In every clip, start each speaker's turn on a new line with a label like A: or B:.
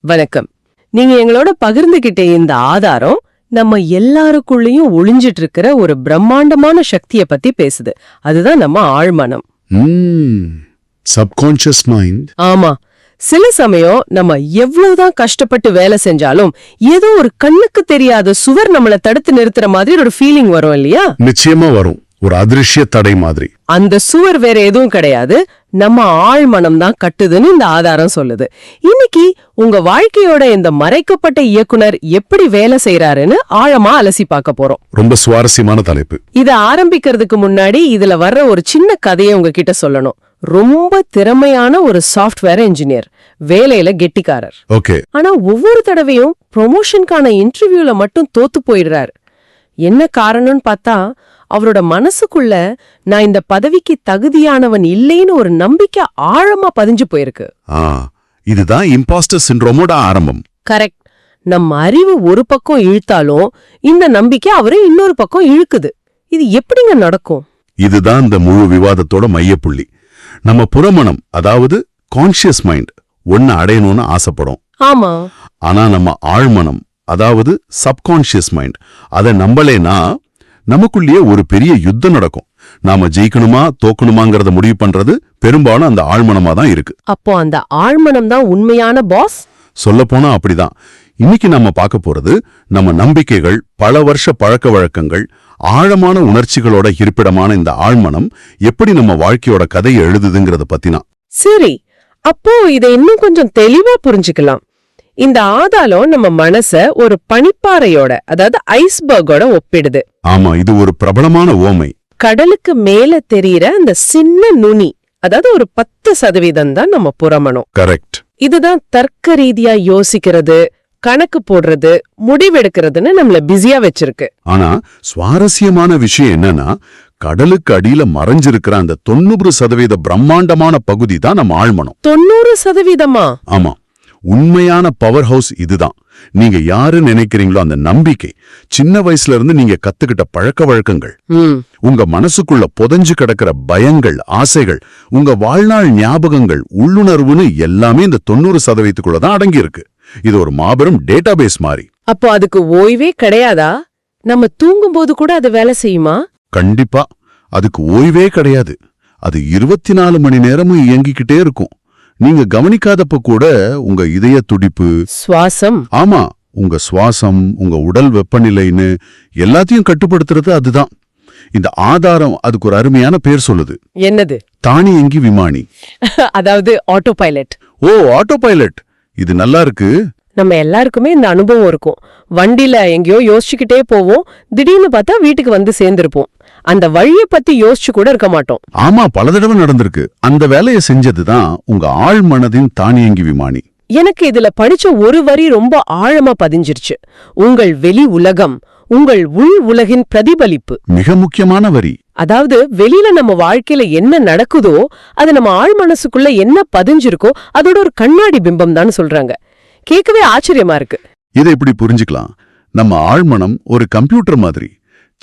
A: வணக்கம். நீங்க எங்களோட பகிர்ந்துகிட்ட இந்த ஆதாரம் நம்ம எல்லாருக்குள்ளயும் ஒளிஞ்சிட்டு இருக்கிற ஒரு பிரம்மாண்டமான சக்திய பத்தி பேசுது. அதுதான் நம்ம ஆழ்மனம்.
B: Subconscious mind.
A: ஆமா. சில சமயம் நம்ம எவ்வளவுதான் கஷ்டப்பட்டு வேலை செஞ்சாலும் ஏதோ ஒரு கண்ணுக்கு தெரியாத சுவர் நம்மள தடுத்து நிறுத்துற மாதிரி ஒரு ஃபீலிங் வரும் இல்லையா?
B: நிச்சயமா வரும். ஒரு அதிருஷ்ய தடை மாதிரி.
A: அந்த சுவர் வேற எதுவும் கிடையாது. நம்ம ஆழ்மனம் தான் கட்டுதுன்னு இந்த ஆதாரம் சொல்லுது. இன்னைக்கு உங்க வாழ்க்கையோட இந்த மறைக்கப்பட்ட இயக்குனர் எப்படி வேலை செய்யறாருன்னு ஆழமா அலசி பார்க்க போறோம்.
B: ரொம்ப சுவாரஸ்யமான தலைப்பு.
A: இத ஆரம்பிக்கிறதுக்கு முன்னாடி இதுல வர்ற ஒரு சின்ன கதையை உங்ககிட்ட சொல்லணும். ரொம்ப திறமையான ஒரு சாஃப்ட்வேர் இன்ஜினியர் வேலையில கெட்டிக்காரர்.
B: ஓகே.
A: ஆனா ஒவ்வொரு தடவையும் ப்ரொமோஷனுக்கான இன்டர்வியூல மட்டும் தோத்து போயிடுறாரு. என்ன காரணம்னு பார்த்தா அவரோட மனசுக்குள்ள நான் இந்த பதவிக்கு தகுதியானவன் இல்லைன்னு ஒரு நம்பிக்கை ஆழமா பதிஞ்சு போயிருக்கு.
B: இதுதான் இம்பாஸ்டர் சிண்ட்ரோமோட ஆரம்பம்.
A: கரெக்ட். நம்ம அறிவு ஒரு பக்கம் இழுத்தாலும் இந்த நம்பிக்கை அவரை இன்னொரு பக்கம் இழுக்குது. இது எப்படிங்க நடக்கும்?
B: இதுதான் இந்த முழு விவாதத்தோட மையப்புள்ளி. நம்ம புறமணம் அதாவது கான்ஷியஸ் மைண்ட் ஒன்னு அடையணும்னு ஆசைப்படும்
A: ஆமா.
B: ஆனா நம்ம ஆழ்மனம் அதாவது சப்கான்ஷியஸ் மைண்ட் அதை நம்பலேனா நமக்குள்ளேயே ஒரு பெரிய யுத்தம் நடக்கும். நாம ஜெயிக்கணுமா தோக்கணுமாங்கறத முடிவு பண்றது பெரும்பாலும் அந்த ஆழ்மனமா தான் இருக்கு.
A: அப்போ அந்த ஆழ்மனம் தான் உண்மையான பாஸ்
B: சொல்லப்போனா அப்படிதான். இன்னைக்கு நம்ம பார்க்க போறது நம்ம நம்பிக்கைகள் பல வருஷ பழக்க வழக்கங்கள் ஆழமான உணர்ச்சிகளோட இருப்பிடமான இந்த ஆழ்மனம் எப்படி நம்ம வாழ்க்கையோட கதையை எழுதுதுங்கிறத பத்தினா.
A: சரி அப்போ இதை இன்னும் கொஞ்சம் தெளிவா புரிஞ்சுக்கலாம். இந்த ஆதாளம் நம்ம மனச ஒரு பனிப்பாறையோட அதாவது ஐஸ்பர்கோட ஒப்பிடுது.
B: ஆமா இது ஒரு பிரபலமான ஓமை.
A: கடலுக்கு மேல தெரியற அந்த சின்ன நுனி அதாவது ஒரு பத்து சதவீதம் தான் நம்ம புறமணும்
B: கரெக்ட்.
A: இதுதான் தர்க்க ரீதியா யோசிக்கிறது கணக்கு போடுறது முடிவெடுக்கிறதுன்னு நம்மள பிஸியா வச்சிருக்கு.
B: ஆனா சுவாரஸ்யமான விஷயம் என்னன்னா கடலுக்கு அடியில மறைஞ்சிருக்கிற அந்த தொண்ணூறு சதவீத பிரம்மாண்டமான பகுதி தான் நம்ம ஆழ்மனம்.
A: தொண்ணூறு சதவீதமா?
B: ஆமா. உண்மையான பவர் ஹவுஸ் இதுதான். நீங்க யாரு நினைக்கிறீங்களோ அந்த நம்பிக்கை சின்ன வயசுல இருந்து நீங்க கத்துக்கிட்ட பழக்க வழக்கங்கள் உங்க மனசுக்குள்ள புதைஞ்சு கிடக்கிற பயங்கள் ஆசைகள் உங்க வாழ்நாள் ஞாபகங்கள் உள்ளுணர்வுன்னு எல்லாமே இந்த தொண்ணூறு சதவீதத்துக்குள்ள தான் அடங்கி இருக்கு இது ஒரு மாபெரும் டேட்டாபேஸ் மாதிரி
A: அப்போ அதுக்கு ஓய்வே கிடையாதா? நம்ம தூங்கும்போது கூட அது வேலை செய்யுமா?
B: கண்டிப்பா. அதுக்கு ஓய்வே கிடையாது. அது இருபத்தி நாலு மணி நேரமும் இயங்கிக்கிட்டே இருக்கும். நீங்க கவனிக்காதப்ப கூட உங்க இதய துடிப்பு
A: சுவாசம்.
B: ஆமா உங்க சுவாசம் உங்க உடல் வெப்பநிலைன்னு எல்லாத்தையும் கட்டுப்படுத்துறது அதுதான். இந்த ஆதாரம் அதுக்கு ஒரு அருமையான பேர் சொல்லுது.
A: என்னது?
B: தானியங்கி விமானி.
A: அதாவது ஆட்டோ பைலட்
B: ஓ ஆட்டோ பைலட் இது நல்லா இருக்கு.
A: நம்ம எல்லாருக்குமே இந்த அனுபவம் இருக்கும். வண்டில எங்கேயோ யோசிச்சுக்கிட்டே போவோம். திடீர்னு பார்த்தா வீட்டுக்கு வந்து சேர்ந்திருப்போம். அந்த வழிய பத்தி யோசிச்சு கூட இருக்க மாட்டோம்.
B: ஆமா பல தடவை நடந்திருக்கு. அந்த வேலையை செஞ்சதுதான் உங்க ஆழ் மனதின் தானியங்கி விமானி.
A: எனக்கு இதுல படிச்ச ஒரு வரி ரொம்ப ஆழமா பதிஞ்சிருச்சு. உங்கள் வெளி உலகம் உங்கள் உள் உலகின் பிரதிபலிப்பு.
B: மிக முக்கியமான வரி.
A: அதாவது வெளியில நம்ம வாழ்க்கையில என்ன நடக்குதோ அது நம்ம ஆழ் மனசுக்குள்ள என்ன பதிஞ்சிருக்கோ அதோட ஒரு கண்ணாடி பிம்பம் தான் சொல்றாங்க. கேட்கவே ஆச்சரியமா இருக்கு.
B: இதை இப்படி புரிஞ்சுக்கலாம். நம்ம ஆழ்மனம் ஒரு கம்ப்யூட்டர் மாதிரி.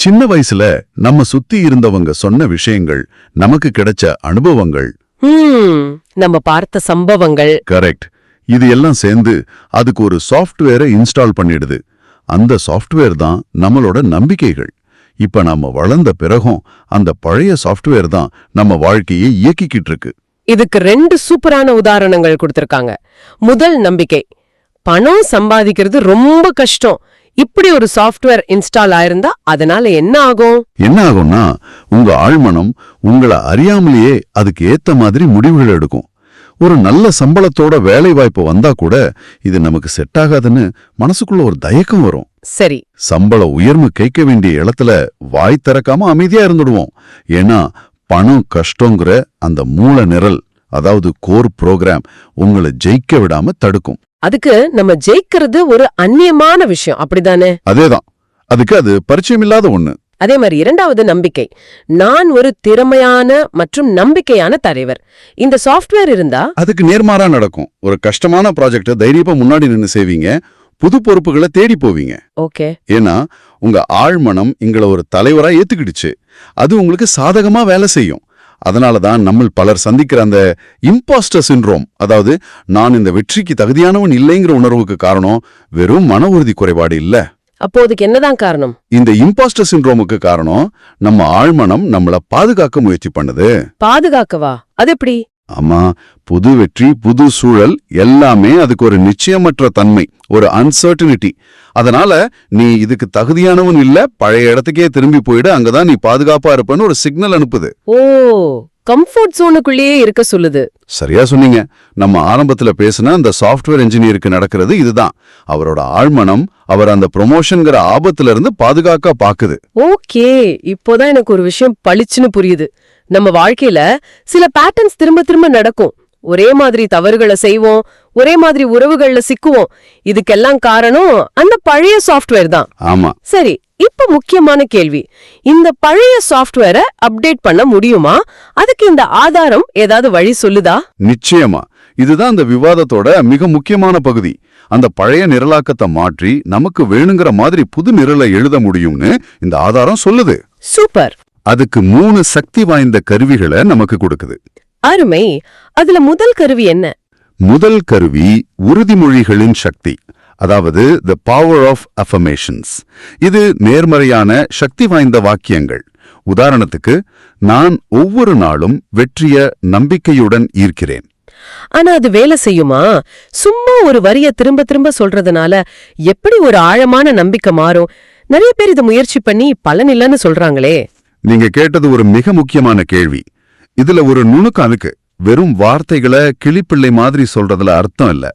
B: சின்ன வயசுல நம்ம சுத்தி இருந்தவங்க சொன்ன விஷயங்கள் நமக்கு கிடைச்ச அனுபவங்கள்.
A: நம்ம பார்த்த சம்பவங்கள்.
B: கரெக்ட். இது எல்லாம் சேர்ந்து அதுக்கு ஒரு சாஃப்ட்வேரை இன்ஸ்டால் பண்ணிடுது. அந்த சாஃப்ட்வேர் தான் நம்மளோட நம்பிக்கைகள். இப்ப நாம வளர்ந்த பிறகும் அந்த பழைய சாஃப்ட்வேர் தான் நம்ம வாழ்க்கையை இயக்கிக்கிட்டு இருக்கு.
A: இதுக்கு ரெண்டு சூப்பரான உதாரணங்கள் கொடுத்திருக்காங்க. முதல் நம்பிக்கை பணம் சம்பாதிக்கிறது ரொம்ப கஷ்டம். இப்படி ஒரு சாஃப்ட்வேர் இன்ஸ்டால் ஆயிருந்தா அதனால என்ன ஆகும்?
B: என்ன ஆகும்னா உங்க ஆழ்மனம் உங்களை அறியாமலேயே அதுக்கு ஏத்த மாதிரி முடிவுகள் எடுக்கும். ஒரு நல்ல சம்பளத்தோட வேலை வாய்ப்பு வந்தா கூட இது நமக்கு செட் ஆகாதுன்னு மனசுக்குள்ள ஒரு தயக்கம் வரும்.
A: சரி.
B: சம்பள உயர்வு கேட்க வேண்டிய இடத்துல வாய் திறக்காம அமைதியா இருந்துடுவோம். ஏன்னா பணம் கஷ்டங்கிற அந்த மூல நிரல் அதாவது கோர் புரோகிராம் உங்களை ஜெயிக்க விடாம தடுக்கும்.
A: அதுக்கு நம்ம ஜெயிக்கிறது ஒரு அந்நியமான விஷயம். அப்படிதானே?
B: அதேதான். அதுக்கு அது பரிச்சயமில்லாத ஒண்ணு.
A: அதே மாதிரி இரண்டாவது நம்பிக்கை. நான் ஒரு திறமையான மற்றும் நம்பிக்கையான தலைவர். இந்த சாஃப்ட்வேர் இருந்தா
B: அதுக்கு நேர்மாறா நடக்கும். ஒரு கஷ்டமான ப்ராஜெக்ட தைரியமா முன்னாடி நின்னு செய்வீங்க. புது பொறுப்புகளை தேடி போவீங்க.
A: ஓகே.
B: ஏன்னா உங்க ஆழ்மனம் எங்களை ஒரு தலைவரா ஏத்துக்கிடுச்சு. அது உங்களுக்கு சாதகமா வேலை செய்யும். அதனால தான் நம்ம பலர் சந்திக்கிற அந்த இம்பாஸ்டர் சின்ரோம் அதாவது நான் இந்த வெற்றிக்கு தகுதியானவன் இல்லைங்கிற உணர்வுக்கு காரணம் வெறும் மன உறுதி குறைபாடு இல்ல.
A: அப்போ அதுக்கு என்னதான் காரணம்?
B: இந்த இம்பாஸ்டர் சின்ரோமுக்கு காரணம் நம்ம ஆழ்மனம் நம்மள பாதுகாக்க முயற்சி பண்ணுது.
A: பாதுகாக்கவா? அது எப்படி?
B: ஆமா புது வெற்றி புது சூழல் எல்லாமே அதுக்கு ஒரு நிச்சயமற்ற தன்மை ஒரு அன்சர்டனிட்டி அதனால நீ இதுக்கு தகுதியானவன் இல்ல பழைய இடத்துக்கே திரும்பி போயிடு அங்கதான் நீ பாதுகாப்பா இருப்பன்னு ஒரு சிக்னல் அனுப்புது.
A: ஓ கம்ஃபர்ட் ஜோனுக்குள்ளேயே இருக்க சொல்லுது.
B: சரியா சொன்னீங்க. நம்ம ஆரம்பத்துல பேசின அந்த சாஃப்ட்வேர் இன்ஜினியருக்கு நடக்கிறது இதுதான். அவரோட ஆழ்மனம் அவர் அந்த ப்ரொமோஷன்ங்கிற ஆபத்துல இருந்து பாதுகாக்க பாக்குது.
A: ஓகே இப்போதான் எனக்கு ஒரு விஷயம் பளிச்சுன்னு புரியுது. நம்ம வாழ்க்கையில சில பேட்டர்ன்ஸ் திரும்ப திரும்ப நடக்கும். ஒரே மாதிரி தவறுகளை செய்வோம் ஒரே மாதிரி உறவுகள்ல சிக்குவோம். இதுக்கெல்லாம் காரணம் அந்த பழைய சாஃப்ட்வேர் தான்.
B: ஆமா.
A: சரி இப்ப முக்கியமான கேள்வி. இந்த பழைய சாஃப்ட்வேரை அப்டேட் பண்ண முடியுமா? அதுக்கு இந்த ஆதாரம் ஏதாவது வழி சொல்லுதா?
B: நிச்சயமா. இதுதான் அந்த விவாதத்தோட மிக முக்கியமான பகுதி. அந்த பழைய நிரலாக்கத்தை மாற்றி நமக்கு வேணுங்கிற மாதிரி புது நிரலை எழுத முடியும்னு இந்த ஆதாரம் சொல்லுது.
A: சூப்பர்.
B: அதுக்கு மூணு சக்தி வாய்ந்த கருவிகளை நமக்கு கொடுக்குது.
A: அருமை. அதுல முதல் கருவி என்ன?
B: முதல் கருவி உறுதிமொழிகளின் சக்தி. அதாவது த பவர் ஆஃப் அஃபர்மேஷன்ஸ் இது நேர்மறையான சக்தி வாய்ந்த வாக்கியங்கள். உதாரணத்துக்கு நான் ஒவ்வொரு நாளும் வெற்றிய நம்பிக்கையுடன் ஈர்க்கிறேன்.
A: ஆனா அது வேலை செய்யுமா? சும்மா ஒரு வரிய திரும்ப திரும்ப சொல்றதுனால எப்படி ஒரு ஆழமான நம்பிக்கை மாறும்? நிறைய பேர் இதை முயற்சி பண்ணி பலன் இல்லைன்னு சொல்றாங்களே.
B: நீங்க கேட்டது ஒரு மிக முக்கியமான கேள்வி. இதுல ஒரு நுணுக்கம் இருக்கு வெறும் வார்த்தைகளை கிளிப்பிள்ளை மாதிரி சொல்றதுல அர்த்தம் இல்ல.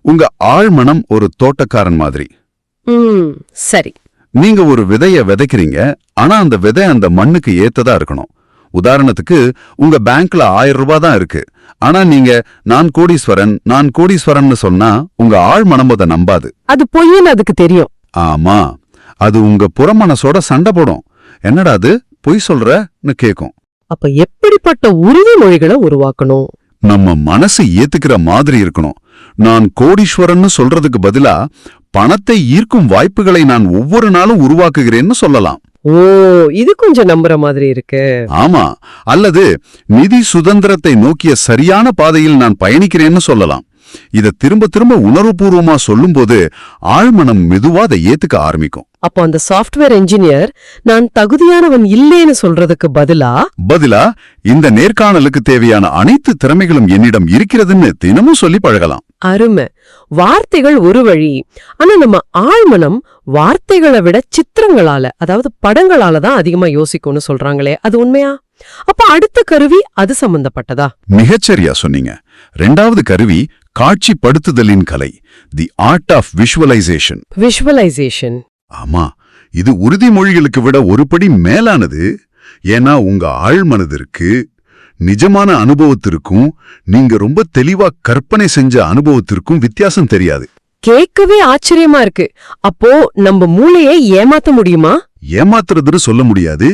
B: உங்க ஆழ்மனம் ஒரு தோட்டக்காரன் மாதிரி.
A: சரி.
B: நீங்க ஒரு விதைய விதைக்கிறீங்க. ஆனா அந்த விதை அந்த மண்ணுக்கு ஏத்ததா இருக்கணும். உதாரணத்துக்கு உங்க பேங்க்ல ஆயிரம் ரூபாய் தான் இருக்கு. ஆனா நீங்க நான் கோடீஸ்வரன் நான் கோடீஸ்வரன்னு சொன்னா உங்க ஆழ்மனம் அதை நம்பாது.
A: அது பொய்ன்னு அதுக்கு தெரியும்.
B: ஆமா. அது உங்க புறமனசோட சண்டை போடும். என்னடா அது? பொய் சொல்றன்னு கேக்கும்.
A: அப்ப எப்படிப்பட்ட உறுதிமொழிகளை உருவாக்கணும்?
B: நம்ம மனசு ஏத்துக்கிற மாதிரி இருக்கணும். நான் கோடீஸ்வரன்னு சொல்றதுக்கு பதிலா பணத்தை ஈர்க்கும் வாய்ப்புகளை நான் ஒவ்வொரு நாளும் உருவாக்குகிறேன்னு சொல்லலாம்.
A: ஓ இது கொஞ்சம் நம்புற மாதிரி இருக்கு.
B: ஆமா அல்லது நிதி சுதந்திரத்தை நோக்கிய சரியான பாதையில் நான் பயணிக்கிறேன்னு சொல்லலாம். இத திரும்ப திரும்ப உணர்வுபூர்வமா சொல்லும்போது ஆழ்மனம் மெதுவா அதை ஏத்துக்க ஆரம்பிக்கும்.
A: அப்போ அந்த சாஃப்ட்வேர் இன்ஜினியர் நான் தகுதியானவன் இல்லேன்னு சொல்றதுக்கு பதிலா?
B: பதிலா இந்த நேர்காணலுக்கு தேவையான அனைத்து திறமைகளும் என்னிடம் இருக்கிறதுன்னு தினமும் சொல்லி பழகலாம்.
A: அருமை. வார்த்தைகள் ஒரு வழி. ஆனா நம்ம ஆழ்மனம் வார்த்தைகளை விட சித்திரங்களால அதாவது படங்களால தான் அதிகமா யோசிக்கும்னு சொல்றாங்களே அது உண்மையா? அப்ப அடுத்த கருவி அது சம்பந்தப்பட்டதா?
B: மிகச்சரியா சொன்னீங்க. ரெண்டாவது கருவி காட்சிப்படுத்துதலின் கலை the art of visualization
A: visualization
B: ஆமா இது உறுதிமொழிகளுக்கு விட ஒரு படி மேலானது. ஏன்னா உங்க ஆழ்மனதிற்கு நிஜமான அனுபவத்திற்கும் நீங்க ரொம்ப தெளிவா கற்பனை செஞ்ச அனுபவத்திற்கும் வித்தியாசம் தெரியாது.
A: கேட்கவே ஆச்சரியமா இருக்கு. அப்போ நம்ம மூளையை ஏமாத்த முடியுமா?
B: ஏமாத்துறதுன்னு சொல்ல முடியாது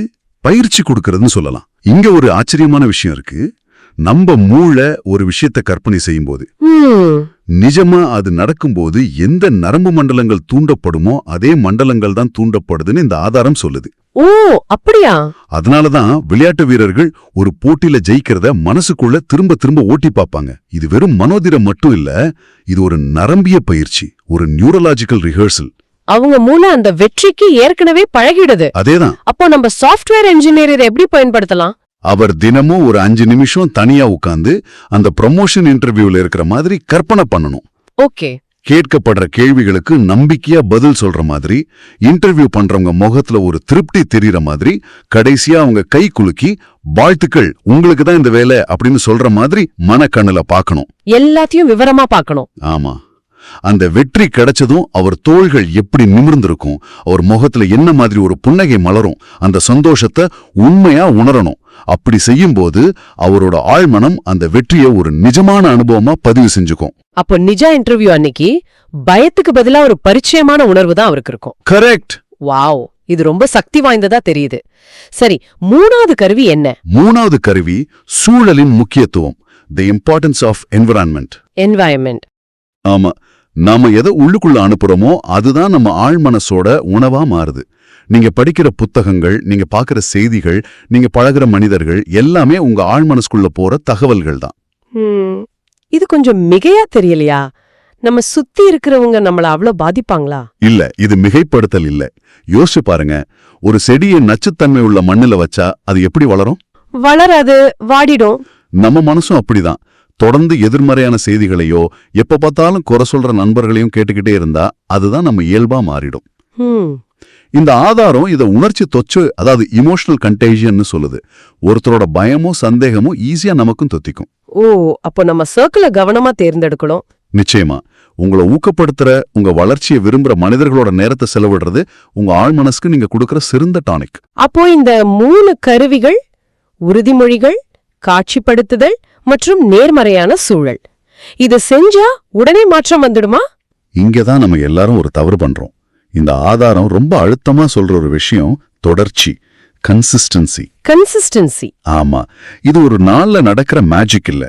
B: பயிற்சி கொடுக்கறதுன்னு சொல்லலாம். இங்க ஒரு ஆச்சரியமான விஷயம் இருக்கு. நம்ம மூளை ஒரு விஷயத்தை கற்பனை செய்யும்போது.
A: ஹம்,
B: நிஜமா அது நடக்கும்போது எந்த நரம்பு மண்டலங்கள் தூண்டப்படுமோ அதே மண்டலங்கள் தான் தூண்டப்படுதுன்னு இந்த ஆதாரம் சொல்லுது.
A: ஓ அப்படியா?
B: அதனாலதான் விளையாட்டு வீரர்கள் ஒரு போட்டியில ஜெயிக்கிறத மனசுக்குள்ள திரும்ப திரும்ப ஓட்டி பார்ப்பாங்க. இது வெறும் மனோதிரம் மட்டும் இல்ல இது ஒரு நரம்பிய பயிற்சி ஒரு நியூரலாஜிக்கல் ரிஹர்சல்
A: அவங்க மூளை அந்த வெற்றிக்கு ஏற்கனவே பழகிடுது.
B: அதேதான்.
A: அப்போ நம்ம சாஃப்ட்வேர் இன்ஜினியர் இதை எப்படி பயன்படுத்தலாம்?
B: அவர் தினமும் ஒரு அஞ்சு நிமிஷம் தனியா உட்கார்ந்து அந்த ப்ரமோஷன் இன்டர்வியூல இருக்கிற மாதிரி கற்பனை பண்ணணும்.
A: ஓகே.
B: கேட்கப்படுற கேள்விகளுக்கு நம்பிக்கையா பதில் சொல்ற மாதிரி இன்டர்வியூ பண்றவங்க முகத்துல ஒரு திருப்தி தெரியற மாதிரி கடைசியா அவங்க கை குலுக்கி வாழ்த்துக்கள் உங்களுக்கு தான் இந்த வேலை அப்படின்னு சொல்ற மாதிரி மனக்கண்ணுல பார்க்கணும்.
A: எல்லாத்தையும் விவரமா பார்க்கணும்.
B: ஆமா. அந்த வெற்றி கிடைச்சதும் அவர் தோள்கள் எப்படி நிமிர்ந்திருக்கும் அவர் முகத்துல என்ன மாதிரி ஒரு புன்னகை மலரும் அந்த சந்தோஷத்தை உண்மையா உணரணும். அப்படி செய்யும்போது அவரோட ஆழ்மனம் அந்த வெற்றியை ஒரு நிஜமான அனுபவமா பதிவு செஞ்சுக்கும்.
A: அப்போ நிஜா இன்டர்வியூ அன்னைக்கு பயத்துக்கு பதிலா ஒரு பரிச்சயமான உணர்வு தான் அவருக்கு இருக்கும்.
B: கரெக்ட்
A: வாவ் இது ரொம்ப சக்தி வாய்ந்ததா தெரியுது. சரி மூணாவது கருவி என்ன?
B: மூணாவது கருவி சூழலின் முக்கியத்துவம் the importance of environment
A: environment
B: ஆமா நாம எதை உள்ளுக்குள்ள அனுப்புறோமோ அதுதான் நம்ம ஆழ் மனசோட உணவா மாறுது. நீங்க படிக்கிற புத்தகங்கள் நீங்க பார்க்கிற செய்திகள் நீங்க பழகுற மனிதர்கள் எல்லாமே உங்க ஆழ் மனசுக்குள்ள போற தகவல்கள் தான்.
A: இது கொஞ்சம் மிகையா தெரியலையா? நம்ம சுத்தி இருக்கிறவங்க நம்மள அவ்வளவு பாதிப்பாங்களா?
B: இல்ல இது மிகைப்படுத்தல் இல்ல. யோசிச்சு பாருங்க ஒரு செடியை நச்சுத்தன்மை உள்ள மண்ணுல வச்சா அது எப்படி வளரும்?
A: வளராது வாடிடும்.
B: நம்ம மனசும் அப்படிதான். தொடர்ந்து எதிர்மறையான செய்திகளையோ எப்ப பார்த்தாலும் குறை சொல்ற நண்பர்களையும் கேட்டுக்கிட்டே இருந்தா அதுதான் நம்ம இயல்பா மாறிடும். இந்த ஆதாரம் இத உணர்ச்சி தொச்சு அதாவது இமோஷனல் கண்டேஜியன்னு சொல்லுது. ஒருத்தரோட பயமும் சந்தேகமும் ஈஸியா நமக்கும் தொத்திக்கும்.
A: ஓ அப்போ நம்ம சர்க்கிள கவனமா தேர்ந்தெடுக்கணும்.
B: நிச்சயமா. உங்களை ஊக்கப்படுத்துற உங்க வளர்ச்சியை விரும்புற மனிதர்களோட நேரத்தை செலவிடுறது உங்க ஆழ் மனசுக்கு நீங்க கொடுக்கற சிறந்த டானிக்
A: அப்போ இந்த மூணு கருவிகள் உறுதிமொழிகள் காட்சிப்படுத்துதல் மற்றும் நேர்மறையான சூழல். இது செஞ்சா உடனே மாற்றம் வந்துடுமா?
B: இங்கதான் நம்ம எல்லாரும் ஒரு தவறு பண்றோம். இந்த ஆதாரம் ரொம்ப அழுத்தமா சொல்ற ஒரு விஷயம் தொடர்ச்சி கன்சிஸ்டன்சி
A: கன்சிஸ்டன்சி
B: ஆமா. இது ஒரு நாள்ல நடக்கிற மேஜிக் இல்ல.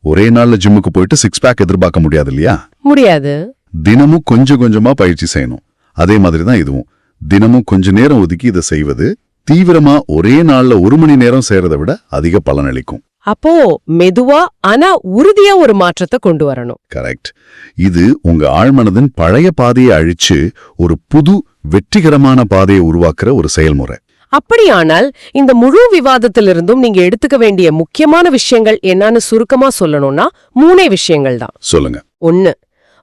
B: ஒரே நாள்ல ஜிம்முக்கு போயிட்டு சிக்ஸ் பேக் எதிர்பார்க்க முடியாது இல்லையா?
A: முடியாது.
B: தினமும் கொஞ்சம் கொஞ்சமா பயிற்சி செய்யணும். அதே மாதிரி தான் இதுவும். தினமும் கொஞ்ச நேரம் ஒதுக்கி இதை செய்வது தீவிரமா ஒரே நாள்ல ஒரு மணி நேரம் செய்யறதை விட அதிக பலனளிக்கும்.
A: அப்போ மெதுவா ஆனா உறுதியா ஒரு மாற்றத்தை கொண்டு வரணும்.
B: கரெக்ட் இது உங்க ஆழ்மனதின் பழைய பாதையை அழிச்சு ஒரு புது வெற்றிகரமான பாதையை உருவாக்குற ஒரு செயல்முறை.
A: அப்படியானால் இந்த முழு விவாதத்திலிருந்தும் நீங்க எடுத்துக்க வேண்டிய முக்கியமான விஷயங்கள் என்னன்னு சுருக்கமா சொல்லணும்னா மூணே விஷயங்கள் தான்.
B: சொல்லுங்க.
A: ஒன்னு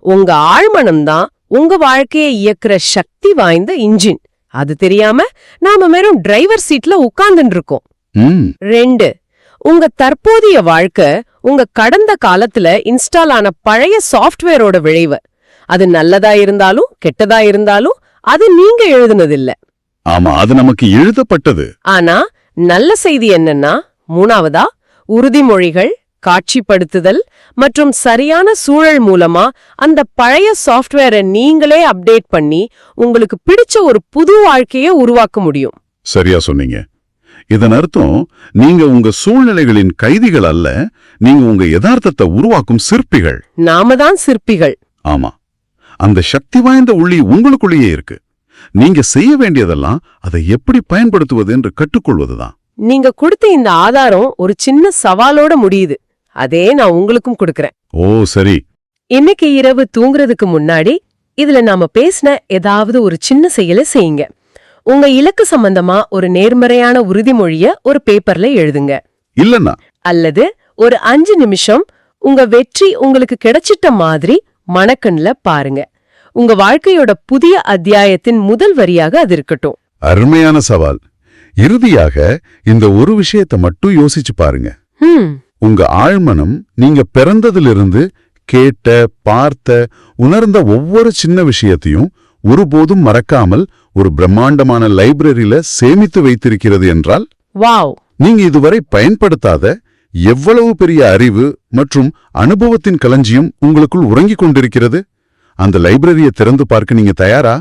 A: உங்க ஆழ்மனம் தான் உங்க வாழ்க்கையை இயக்குற சக்தி வாய்ந்த இன்ஜின். அது தெரியாம நாம வெறும் டிரைவர் சீட்ல உட்கார்ந்துட்டு இருக்கோம் ரெண்டு உங்க தற்போதைய வாழ்க்கை உங்க கடந்த காலத்துல இன்ஸ்டால் ஆன பழைய சாஃப்ட்வேரோட விளைவு. அது நல்லதா இருந்தாலும் கெட்டதா இருந்தாலும் அது நீங்க எழுதுனதில்ல.
B: ஆமா அது நமக்கு எழுதப்பட்டது.
A: ஆனா நல்ல செய்தி என்னன்னா மூணாவதா உறுதிமொழிகள் காட்சிப்படுத்துதல் மற்றும் சரியான சூழல் மூலமா அந்த பழைய சாஃப்ட்வேரை நீங்களே அப்டேட் பண்ணி உங்களுக்கு பிடிச்ச ஒரு புது வாழ்க்கையை உருவாக்க முடியும்.
B: சரியா சொன்னீங்க. இதன் அர்த்தம் நீங்க உங்க சூழ்நிலைகளின் கைதிகள் அல்ல நீங்க உங்க யதார்த்தத்தை உருவாக்கும் சிற்பிகள்.
A: நாம தான் சிற்பிகள்.
B: ஆமா. அந்த சக்தி வாய்ந்த உள்ளி உங்களுக்குள்ளேயே இருக்கு. நீங்க செய்ய வேண்டியதெல்லாம் அதை எப்படி பயன்படுத்துவது என்று கற்றுக்கொள்வதுதான்.
A: நீங்க கொடுத்த இந்த ஆதாரம் ஒரு சின்ன சவாலோட முடியுது. அதே நான் உங்களுக்கும் கொடுக்கறேன்.
B: ஓ சரி.
A: இன்னைக்கு இரவு தூங்குறதுக்கு முன்னாடி இதுல நாம பேசின ஏதாவது ஒரு சின்ன செயலை செய்யுங்க. உங்க இலக்கு சம்பந்தமா ஒரு நேர்மறையான உறுதிமொழிய ஒரு பேப்பர்ல எழுதுங்க.
B: இல்லன்னா
A: அல்லது ஒரு அஞ்சு நிமிஷம் உங்க வெற்றி உங்களுக்கு கிடைச்சிட்ட மாதிரி மனக்கண்ல பாருங்க. உங்க வாழ்க்கையோட புதிய அத்தியாயத்தின் முதல் வரியாக அது இருக்கட்டும்.
B: அருமையான சவால். இறுதியாக இந்த ஒரு விஷயத்தை மட்டும் யோசிச்சு பாருங்க. உங்க ஆழ்மனம் நீங்க பிறந்ததிலிருந்து கேட்ட பார்த்த உணர்ந்த ஒவ்வொரு சின்ன விஷயத்தையும் ஒருபோதும் மறக்காமல் ஒரு பிரம்மாண்டமான லைப்ரரியில சேமித்து வைத்திருக்கிறது என்றால்
A: வாவ்.
B: நீங்க இதுவரை பயன்படுத்தாத எவ்வளவு பெரிய அறிவு மற்றும் அனுபவத்தின் களஞ்சியம் உங்களுக்குள் உறங்கிக் கொண்டிருக்கிறது? அந்த லைப்ரரியை திறந்து பார்க்க நீங்க தயாரா?